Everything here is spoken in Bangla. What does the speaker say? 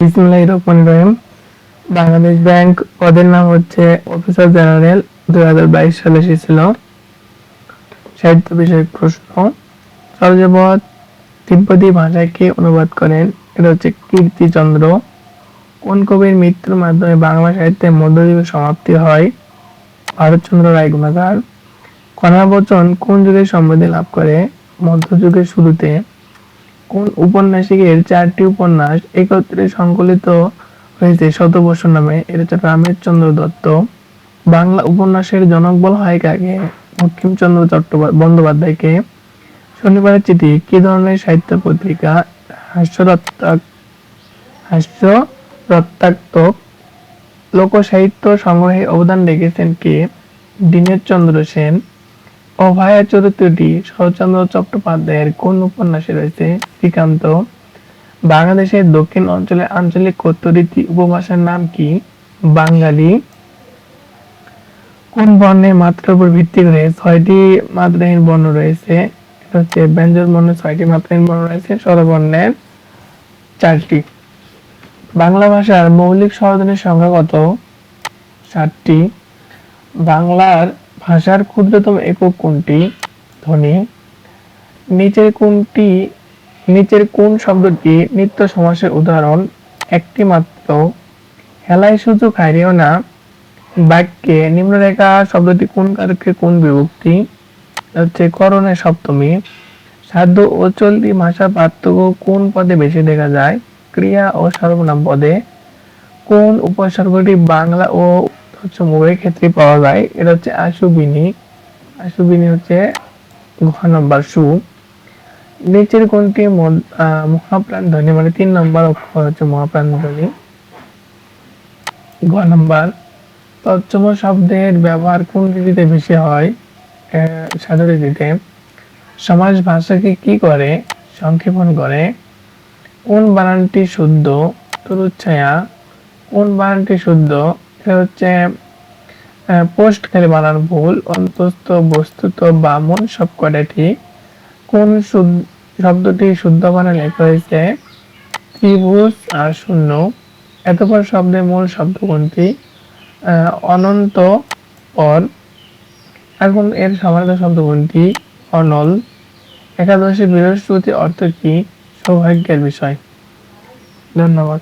বিসমুল্লাহ বাংলাদেশ ব্যাংক পদের নাম হচ্ছে অফিসার জেনারেল, দুই হাজার বাইশ সালে এসেছিল। সাহিত্য বিষয়ক প্রশ্ন। সরজপথ তিব্বতী ভাষায় কে অনুবাদ করেন। এটা হচ্ছে কীর্তিচন্দ্র। কোন কবির মৃত্যুর মাধ্যমে বাংলা সাহিত্যের মধ্যযুগের সমাপ্তি হয়? ভারতচন্দ্র রায় গুণাগার কণাবচন কোন যুগে সমৃদ্ধি লাভ করে? মধ্যযুগের শুরুতে। কোন উপন্যাসিকের চারটি উপন্যাস একত্রে সংকলিত হয়েছে শতবর্ষ নামে। এটা হচ্ছে রামেশচন্দ্র দত্ত। বাংলা উপন্যাসের জনক বলা হয় কাকে? বঙ্কিমচন্দ্র চট্টোপাধ্যায় বন্দ্যোপাধ্যায়কে। শনিবারের চিঠি, কি ধরনের সাহিত্য পত্রিকা? হাস্যরত্তাক হাস্য রত্তাক্তক লোকসাহিত্য সংগ্রহে অবদান রেখেছেন কে? দীনেশ চন্দ্র সেন। অভয়া চরিত্রটি শরৎচন্দ্র চট্টোপাধ্যায়ের কোন উপন্যাসে রয়েছে? শ্রীকান্ত। বাংলাদেশের দক্ষিণ অঞ্চলে আঞ্চলিক কথ্যরীতি উপভাষার নাম কি? বাঙালি। কোন বর্ণের মাত্রার উপর ভিত্তি করে ছয়টি মাত্রাহীন বর্ণ রয়েছে? এটা হচ্ছে ব্যঞ্জন বর্ণের ছয়টি মাত্রাহীন বর্ণ রয়েছে, স্বরবর্ণের চারটি। বাংলা ভাষার মৌলিক স্বরধ্বনির সংখ্যা কত? সাতটি। বাংলার ভাষার ক্ষুদ্রতম একক কোনটি? ধ্বনি। নিচের কোনটি? নিচের কোন শব্দটি নিত্য সমাসের উদাহরণ? একটি মাত্র। হেলাই সুযোগ হারিও না। বাক্যে নিম্নরেখা শব্দটি কোন কারকে কোন বিভক্তি? হচ্ছে করণের সপ্তমী। সাধ্য ও চলতি ভাষা পার্থক্য কোন পদে বেশি দেখা যায়? ক্রিয়া ও সর্বনাম পদে। কোন উপসর্গটি বাংলা ও হচ্ছে উভয় ক্ষেত্রে পাওয়া যায়। এটা হচ্ছে আশুবিনী। আশুবিনী হচ্ছে ঘ নম্বর সু নিচের কোনটি মহাপ্রাণ ধ্বনি মানে তিন নম্বর অক্ষর হচ্ছে মহাপ্রাণ ধ্বনি। ঘ নম্বর। তৎসম শব্দের ব্যবহার কোন রীতিতে বেশি হয়? আহ, সাধু রীতিতে। সমাজ ভাষাকে কি করে? সংক্ষেপণ করে। কোন বানানটি শুদ্ধ? তরুচ্ছায়া। কোন বানানটি শুদ্ধ? এটা হচ্ছে পোস্ট খালি বানান ভুল, অন্তস্থ, বস্তুত, বামন, সব কটা ঠিক কোন শব্দটি শুদ্ধ বানান লেখা হয়েছে, ত্রিভুজ আর শূন্য। এতপর শব্দের মূল শব্দ কোনটি? অনন্ত পর এখন এর সমার্থক শব্দ কোনটি? অনল। একাদশী বৃহস্পতি অর্থ কি? সৌভাগ্যের বিষয়। ধন্যবাদ।